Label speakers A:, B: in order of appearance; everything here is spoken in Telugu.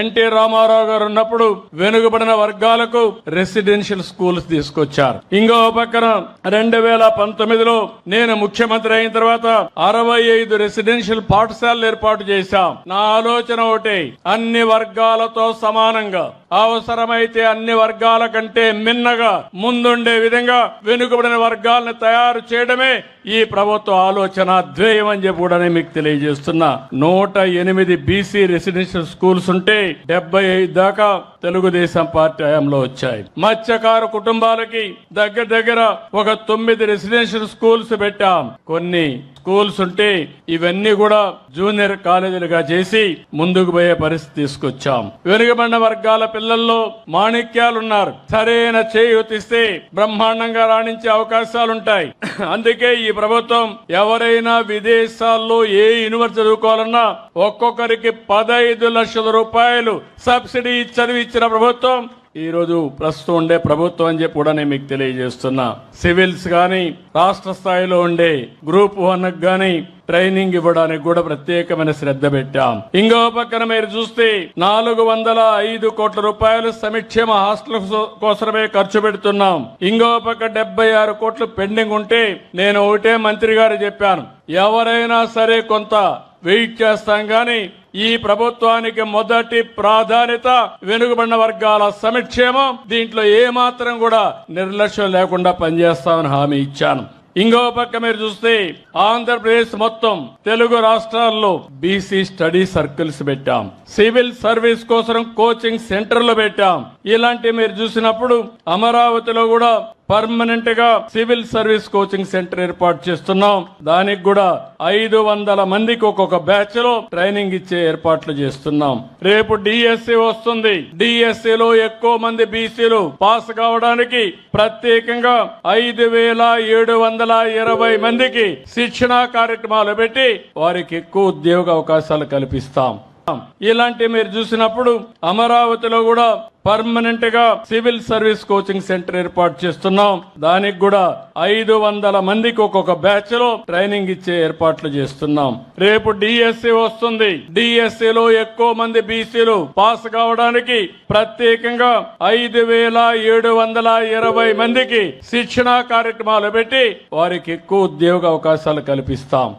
A: ఎన్టీ రామారావు గారు ఉన్నప్పుడు వెనుకబడిన వర్గాలకు రెసిడెన్షియల్ స్కూల్స్ తీసుకొచ్చారు. ఇంకో పక్కన రెండు వేల పంతొమ్మిదిలో నేను ముఖ్యమంత్రి అయిన తర్వాత అరవై ఐదు రెసిడెన్షియల్ పాఠశాలలు ఏర్పాటు చేశాం. నా ఆలోచన ఒకటే అన్ని వర్గాలతో సమానంగా అవసరమైతే అన్ని వర్గాల కంటే మిన్నగా ముందుండే విధంగా వెనుకబడిన వర్గాలను తయారు చేయడమే ఈ ప్రభుత్వ ఆలోచన ధ్యేయం అని చెప్పి కూడా మీకు తెలియజేస్తున్నా. నూట ఎనిమిది బీసీ రెసిడెన్షియల్ స్కూల్స్ ఉంటే డెబ్బై ఐదు దాకా తెలుగుదేశం పార్టీ హయాంలో వచ్చాయి. మత్స్యకారు కుటుంబాలకి దగ్గర దగ్గర ఒక తొమ్మిది రెసిడెన్షియల్ స్కూల్స్ పెట్టాం. కొన్ని స్కూల్స్ ఉంటే ఇవన్నీ కూడా జూనియర్ కాలేజీలుగా చేసి ముందుకు పోయే పరిస్థితి తీసుకొచ్చాం. వెనుకబడిన వర్గాల పిల్లల్లో మాణిక్యాలున్నారు. సరైన చేయూతిస్తే బ్రహ్మాండంగా రాణించే అవకాశాలుంటాయి. అందుకే ఈ ప్రభుత్వం ఎవరైనా విదేశాల్లో ఏ యూనివర్సిటీ చదువుకోవాలన్నా ఒక్కొక్కరికి పదహైదు లక్షల రూపాయలు సబ్సిడీ చదివిచ్చిన ప్రభుత్వం ఈరోజు ప్రస్తుతం ఉండే ప్రభుత్వం అని చెప్పి కూడా నేను మీకు తెలియజేస్తున్నా. సివిల్స్ కానీ రాష్ట్ర స్థాయిలో ఉండే గ్రూప్ వన్ కానీ ట్రైనింగ్ ఇవ్వడానికి కూడా ప్రత్యేకమైన శ్రద్ధ పెట్టాం. ఇంకో పక్కన మీరు చూస్తే నాలుగు వందల ఐదు కోట్ల రూపాయలు సమిక్షేమ హాస్టల్ కోసమే ఖర్చు పెడుతున్నాం. ఇంకో పక్క డెబ్బై ఆరు కోట్లు పెండింగ్ ఉంటే నేను ఒకటే మంత్రి గారు చెప్పాను. ఎవరైనా సరే కొంత వెయిట్ చేస్తాం కానీ ఈ ప్రభుత్వానికి మొదటి ప్రాధాన్యత వెనుకబడిన వర్గాల సంక్షేమం దీంట్లో ఏమాత్రం కూడా నిర్లక్ష్యం లేకుండా పనిచేస్తామని హామీ ఇచ్చాను. ఇంకో పక్క మీరు చూస్తే ఆంధ్రప్రదేశ్ మొత్తం తెలుగు రాష్ట్రాల్లో బీసీ స్టడీ సర్కిల్స్ పెట్టాం. సివిల్ సర్వీస్ కోసం కోచింగ్ సెంటర్లు పెట్టాం. ఇలాంటి మీరు చూసినప్పుడు అమరావతిలో కూడా పర్మనెంట్గా సివిల్ సర్వీస్ కోచింగ్ సెంటర్ ఏర్పాటు చేస్తున్నాం. దానికి కూడా ఐదు వందల మందికి ఒక్కొక్క బ్యాచ్లో ట్రైనింగ్ ఇచ్చే ఏర్పాట్లు చేస్తున్నాం. రేపు డిఎస్సి వస్తుంది. డిఎస్సి లో ఎక్కువ మంది బీసీలు పాస్ కావడానికి ప్రత్యేకంగా ఐదు వేల ఏడు వందల ఇరవై మందికి శిక్షణా కార్యక్రమాలు పెట్టి వారికి ఎక్కువ ఉద్యోగ అవకాశాలు కల్పిస్తాం. ఇలాంటి మీరు చూసినప్పుడు అమరావతిలో కూడా పర్మనెంట్గా సివిల్ సర్వీస్ కోచింగ్ సెంటర్ ఏర్పాటు చేస్తున్నాం. దానికి కూడా ఐదు వందల మందికి ఒక్కొక్క బ్యాచ్లో ట్రైనింగ్ ఇచ్చే ఏర్పాట్లు చేస్తున్నాం. రేపు డిఎస్సి వస్తుంది. డిఎస్సి లో ఎక్కువ మంది బీసీలు పాస్ కావడానికి ప్రత్యేకంగా ఐదు వేల ఏడు వందల ఇరవై మందికి శిక్షణా కార్యక్రమాలు పెట్టి వారికి ఎక్కువ ఉద్యోగ అవకాశాలు కల్పిస్తాం.